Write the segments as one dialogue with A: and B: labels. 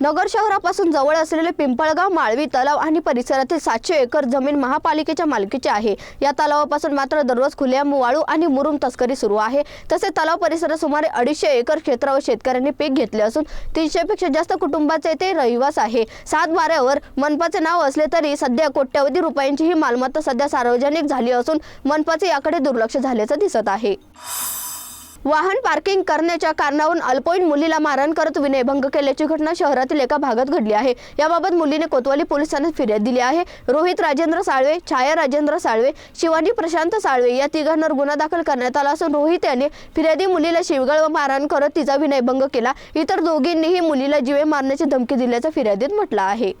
A: नगर शहरापासून जवळ असलेले पिंपळगाव माळवी तलाव आणि परिसरातील सातशे एकर जमीन महापालिकेच्या मालकीची आहे. या तलावापासून मात्र दररोज खुल्या वाळू आणि मुरुम तस्करी सुरू आहे. तसेच तलाव परिसरात सुमारे अडीचशे एकर क्षेत्रावर शेतकऱ्यांनी पीक घेतले असून तीनशेपेक्षा जास्त कुटुंबाचे ते रहिवास आहे. सात बाऱ्यावर मनपाचे नाव असले तरी सध्या कोट्यवधी रुपयांची ही मालमत्ता सध्या सार्वजनिक झाली असून मनपाचे याकडे दुर्लक्ष झाल्याचं दिसत आहे. वाहन पार्किंग करण्याच्या कारणावरून अल्पवयीन मुलीला मारहाण करत विनयभंग केल्याची घटना शहरातील एका भागात घडली आहे. याबाबत मुलीने कोतवाली पोलिसांना फिर्याद दिली आहे. रोहित राजेंद्र साळवे छाया राजेंद्र साळवे शिवानी प्रशांत साळवे या तिघांवर गुन्हा दाखल करण्यात आला असून रोहित यांनी फिर्यादी मुलीला शिवगळ व मारहाण करत तिचा विनयभंग केला. इतर दोघींनीही मुलीला जीवे मारण्याची धमकी दिल्याचं फिर्यादीत म्हटलं आहे.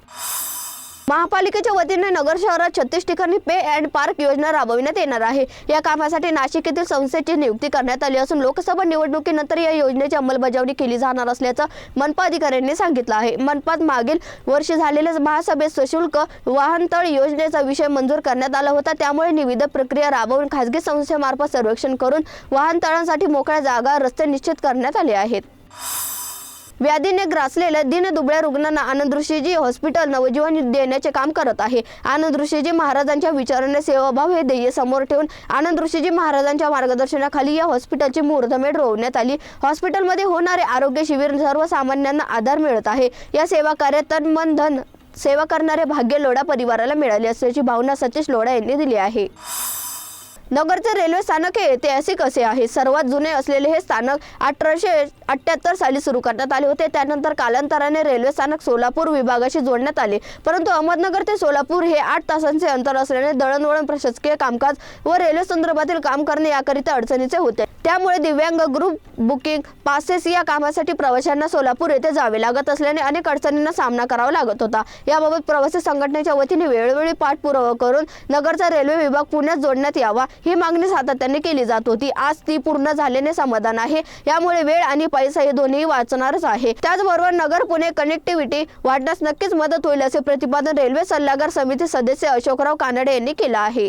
A: महापालिकेच्या वतीने नगर शहरात छत्तीस ठिकाणी पे अँड पार्क योजना राबविण्यात येणार आहे. या कामासाठी नाशिक येथील संस्थेची नियुक्ती करण्यात आली असून लोकसभा निवडणुकीनंतर या योजनेची अंमलबजावणी केली जाणार असल्याचं मनपा अधिकाऱ्यांनी सांगितलं आहे. मनपात मागील वर्षी झालेल्या महासभेत सशुल्क वाहनतळ योजनेचा विषय मंजूर करण्यात आला होता. त्यामुळे निविदा प्रक्रिया राबवून खासगी संस्थेमार्फत सर्वेक्षण करून वाहनतळांसाठी मोकळ्या जागा रस्ते निश्चित करण्यात आले आहेत. व्याधीने ग्रासलेल्या दिनदुबळ्या रुग्णांना आनंद ऋषीजी हॉस्पिटल नवजीवन देण्याचे काम करत आहे. आनंद ऋषीजी महाराजांच्या विचाराने सेवाभाव हे ध्येय समोर ठेवून आनंद ऋषीजी महाराजांच्या मार्गदर्शनाखाली या हॉस्पिटलची मुहूर्तमेढ रोवण्यात आली. हॉस्पिटलमध्ये होणारे आरोग्य शिबिर सर्वसामान्यांना आधार मिळत आहे. या सेवा कार्यात तन मन धन सेवा करणारे भाग्य लोढा परिवाराला मिळाले असल्याची भावना सतीश लोढा यांनी दिली आहे. नगरचे रेल्वे स्थानक हे ऐतिहासिक असे आहे. सर्वात जुने असलेले हे स्थानक अठराशे अठ्याहत्तर साली सुरू करण्यात आले होते. त्यानंतर कालांतराने रेल्वे स्थानक सोलापूर विभागाशी जोडण्यात आले. परंतु अहमदनगर ते सोलापूर हे आठ तासांचे अंतर असल्याने दळणवळण प्रशासकीय कामकाज व रेल्वे संदर्भातील काम करणे याकरिता अडचणीचे होते. त्यामुळे दिव्यांग ग्रुप बुकिंग पासेस या कामासाठी प्रवाशांना सोलापूर येथे जावे लागत असल्याने अनेक अडचणींना सामना करावा लागत होता. याबाबत प्रवासी संघटनेच्या वतीने वेळोवेळी पाठपुरावा करून नगरचा रेल्वे विभाग पुण्यात जोडण्यात यावा ही मागणी सातत्याने केली जात होती. आज ती पूर्ण झाल्याने समाधान आहे. यामुळे वेळ आणि पैसा हे दोन्ही वाचणारच आहे. त्याचबरोबर नगर पुणे कनेक्टिव्हिटी वाढण्यास नक्कीच मदत होईल असे प्रतिपादन रेल्वे सल्लागार समिती सदस्य अशोकराव कानडे यांनी केलं आहे.